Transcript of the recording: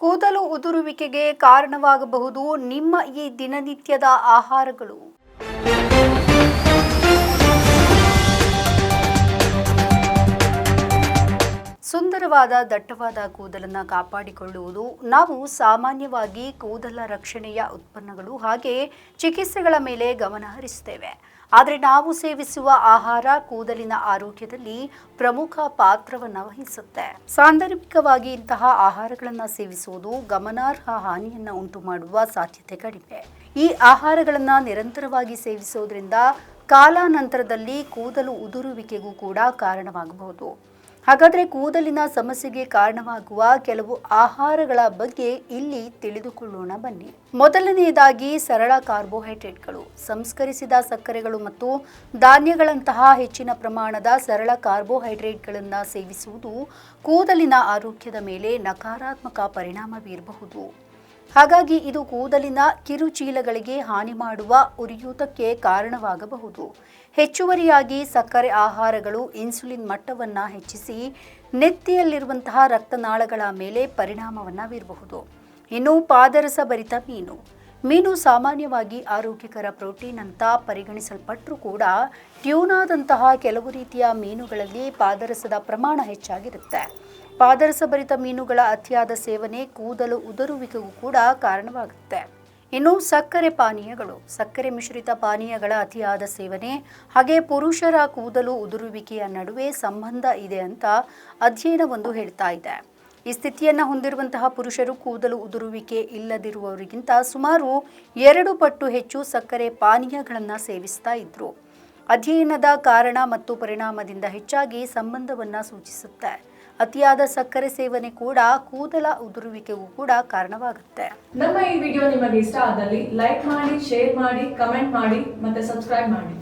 ಕೂದಲು ಉದುರುವಿಕೆಗೆ ಕಾರಣವಾಗಬಹುದು ನಿಮ್ಮ ಈ ದಿನನಿತ್ಯದ ಆಹಾರಗಳು. ಸುಂದರವಾದ ದಟ್ಟವಾದ ಕೂದಲನ್ನು ಕಾಪಾಡಿಕೊಳ್ಳುವುದು ನಾವು ಸಾಮಾನ್ಯವಾಗಿ ಕೂದಲ ರಕ್ಷಣೆಯ ಉತ್ಪನ್ನಗಳು ಹಾಗೆ ಚಿಕಿತ್ಸೆಗಳ ಮೇಲೆ ಗಮನ ಹರಿಸುತ್ತೇವೆ. ಆದರೆ ನಾವು ಸೇವಿಸುವ ಆಹಾರ ಕೂದಲಿನ ಆರೋಗ್ಯದಲ್ಲಿ ಪ್ರಮುಖ ಪಾತ್ರವನ್ನು ವಹಿಸುತ್ತೆ. ಸಾಂದರ್ಭಿಕವಾಗಿ ಇಂತಹ ಆಹಾರಗಳನ್ನು ಸೇವಿಸುವುದು ಗಮನಾರ್ಹ ಹಾನಿಯನ್ನು ಉಂಟು ಮಾಡುವ ಸಾಧ್ಯತೆ ಕಡಿಮೆ. ಈ ಆಹಾರಗಳನ್ನು ನಿರಂತರವಾಗಿ ಸೇವಿಸೋದ್ರಿಂದ ಕಾಲಾನಂತರದಲ್ಲಿ ಕೂದಲು ಉದುರುವಿಕೆಗೂ ಕೂಡ ಕಾರಣವಾಗಬಹುದು. ಹಾಗಾದರೆ ಕೂದಲಿನ ಸಮಸ್ಯೆಗೆ ಕಾರಣವಾಗುವ ಕೆಲವು ಆಹಾರಗಳ ಬಗ್ಗೆ ಇಲ್ಲಿ ತಿಳಿದುಕೊಳ್ಳೋಣ ಬನ್ನಿ. ಮೊದಲನೆಯದಾಗಿ ಸರಳ ಕಾರ್ಬೋಹೈಡ್ರೇಟ್ಗಳು, ಸಂಸ್ಕರಿಸಿದ ಸಕ್ಕರೆಗಳು ಮತ್ತು ಧಾನ್ಯಗಳಂತಹ ಹೆಚ್ಚಿನ ಪ್ರಮಾಣದ ಸರಳ ಕಾರ್ಬೋಹೈಡ್ರೇಟ್ಗಳನ್ನು ಸೇವಿಸುವುದು ಕೂದಲಿನ ಆರೋಗ್ಯದ ಮೇಲೆ ನಕಾರಾತ್ಮಕ ಪರಿಣಾಮ ಬೀರಬಹುದು ಹಾಗಾಗಿ ಇದು ಕೂದಲಿನ ಕಿರುಚೀಲಗಳಿಗೆ ಹಾನಿ ಮಾಡುವ ಉರಿಯೂತಕ್ಕೆ ಕಾರಣವಾಗಬಹುದು. ಹೆಚ್ಚುವರಿಯಾಗಿ ಸಕ್ಕರೆ ಆಹಾರಗಳು ಇನ್ಸುಲಿನ್ ಮಟ್ಟವನ್ನು ಹೆಚ್ಚಿಸಿ ನೆತ್ತಿಯಲ್ಲಿರುವಂತಹ ರಕ್ತನಾಳಗಳ ಮೇಲೆ ಪರಿಣಾಮವನ್ನು ಬೀರಬಹುದು. ಇನ್ನು ಪಾದರಸ ಭರಿತ ಮೀನು. ಮೀನು ಸಾಮಾನ್ಯವಾಗಿ ಆರೋಗ್ಯಕರ ಪ್ರೋಟೀನ್ ಅಂತ ಪರಿಗಣಿಸಲ್ಪಟ್ಟರೂ ಕೂಡ ಟ್ಯೂನಾದಂತಹ ಕೆಲವು ರೀತಿಯ ಮೀನುಗಳಲ್ಲಿ ಪಾದರಸದ ಪ್ರಮಾಣ ಹೆಚ್ಚಾಗಿರುತ್ತೆ. ಪಾದರಸ ಭರಿತ ಮೀನುಗಳ ಅತಿಯಾದ ಸೇವನೆ ಕೂದಲು ಉದುರುವಿಕೆಗೂ ಕೂಡ ಕಾರಣವಾಗುತ್ತೆ. ಇನ್ನು ಸಕ್ಕರೆ ಪಾನೀಯಗಳು, ಸಕ್ಕರೆ ಮಿಶ್ರಿತ ಪಾನೀಯಗಳ ಅತಿಯಾದ ಸೇವನೆ, ಹಾಗೆ ಪುರುಷರ ಕೂದಲು ಉದುರುವಿಕೆಯ ನಡುವೆ ಸಂಬಂಧ ಇದೆ ಅಂತ ಅಧ್ಯಯನವೊಂದು ಹೇಳ್ತಾ ಇದೆ. ಈ ಸ್ಥಿತಿಯನ್ನು ಹೊಂದಿರುವಂತಹ ಪುರುಷರು ಕೂದಲು ಉದುರುವಿಕೆ ಇಲ್ಲದಿರುವವರಿಗಿಂತ ಸುಮಾರು ಎರಡು ಪಟ್ಟು ಹೆಚ್ಚು ಸಕ್ಕರೆ ಪಾನೀಯಗಳನ್ನು ಸೇವಿಸ್ತಾ ಇದ್ರು. ಅಧ್ಯಯನದ ಕಾರಣ ಮತ್ತು ಪರಿಣಾಮದಿಂದ ಹೆಚ್ಚಾಗಿ ಸಂಬಂಧವನ್ನು ಸೂಚಿಸುತ್ತೆ. ಅತಿಯಾದ ಸಕ್ಕರೆ ಸೇವನೆ ಕೂಡ ಕೂದಲ ಉದುರುವಿಕೆಗೂ ಕೂಡ ಕಾರಣವಾಗುತ್ತೆ. ನಮ್ಮ ಈ ವಿಡಿಯೋ ನಿಮಗೆ ಇಷ್ಟ ಆದಲ್ಲಿ ಲೈಕ್ ಮಾಡಿ, ಶೇರ್ ಮಾಡಿ, ಕಮೆಂಟ್ ಮಾಡಿ ಮತ್ತೆ ಸಬ್ಸ್ಕ್ರೈಬ್ ಮಾಡಿ.